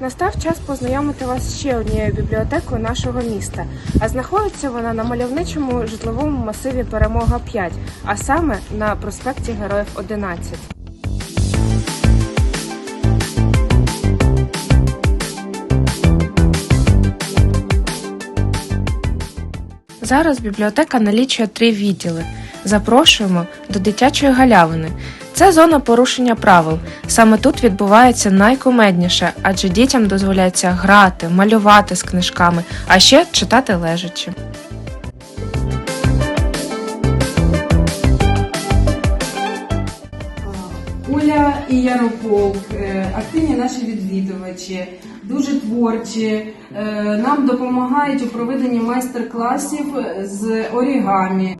Настав час познайомити вас з ще однією бібліотекою нашого міста. А знаходиться вона на мальовничому житловому масиві Перемога 5, а саме на проспекті Героїв 11. Зараз бібліотека налічує три відділи. Запрошуємо до дитячої галявини. Це зона порушення правил. Саме тут відбувається найкумедніше, адже дітям дозволяється грати, малювати з книжками, а ще читати лежачи. Оля і Ярополк, е, активні наші відвідувачі, дуже творчі. е, Нам допомагають у проведенні майстер-класів з орігамі.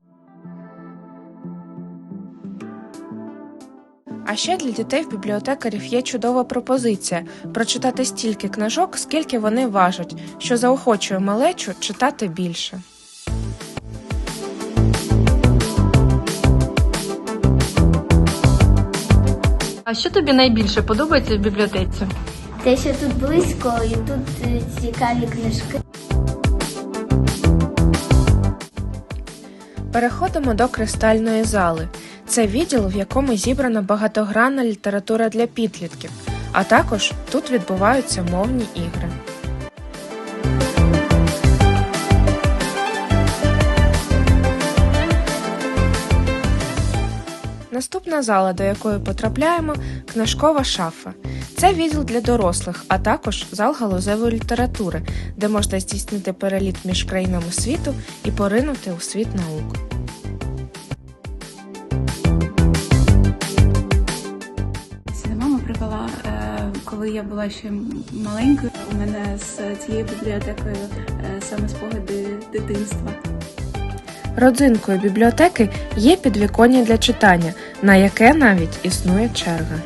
А ще для дітей в бібліотекарів є чудова пропозиція прочитати стільки книжок, скільки вони важать, що заохочує малечу читати більше. А що тобі найбільше подобається в бібліотеці? Те, що тут близько, і тут е, цікаві книжки. Переходимо до кристальної зали. Це відділ, в якому зібрана багатогранна література для підлітків, а також тут відбуваються мовні ігри. Наступна зала, до якої потрапляємо, книжкова шафа. Це відділ для дорослих, а також зал галузевої літератури, де можна здійснити переліт між країнами світу і поринути у світ наук. Мама привела, е, коли я була ще маленькою. У мене з цією бібліотекою е, саме спогади дитинства. Родзинкою бібліотеки є підвіконня для читання, на яке навіть існує черга.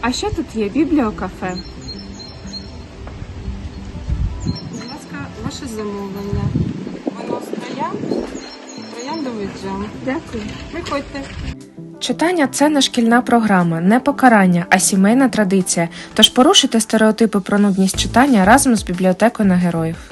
А ще тут є бібліокафе. Будь ласка, ваше замовлення. Воно з троянд, трояндовий джем. Дякую. Приходьте. Читання це не шкільна програма, не покарання, а сімейна традиція. Тож порушуйте стереотипи про нудність читання разом з бібліотекою на героїв.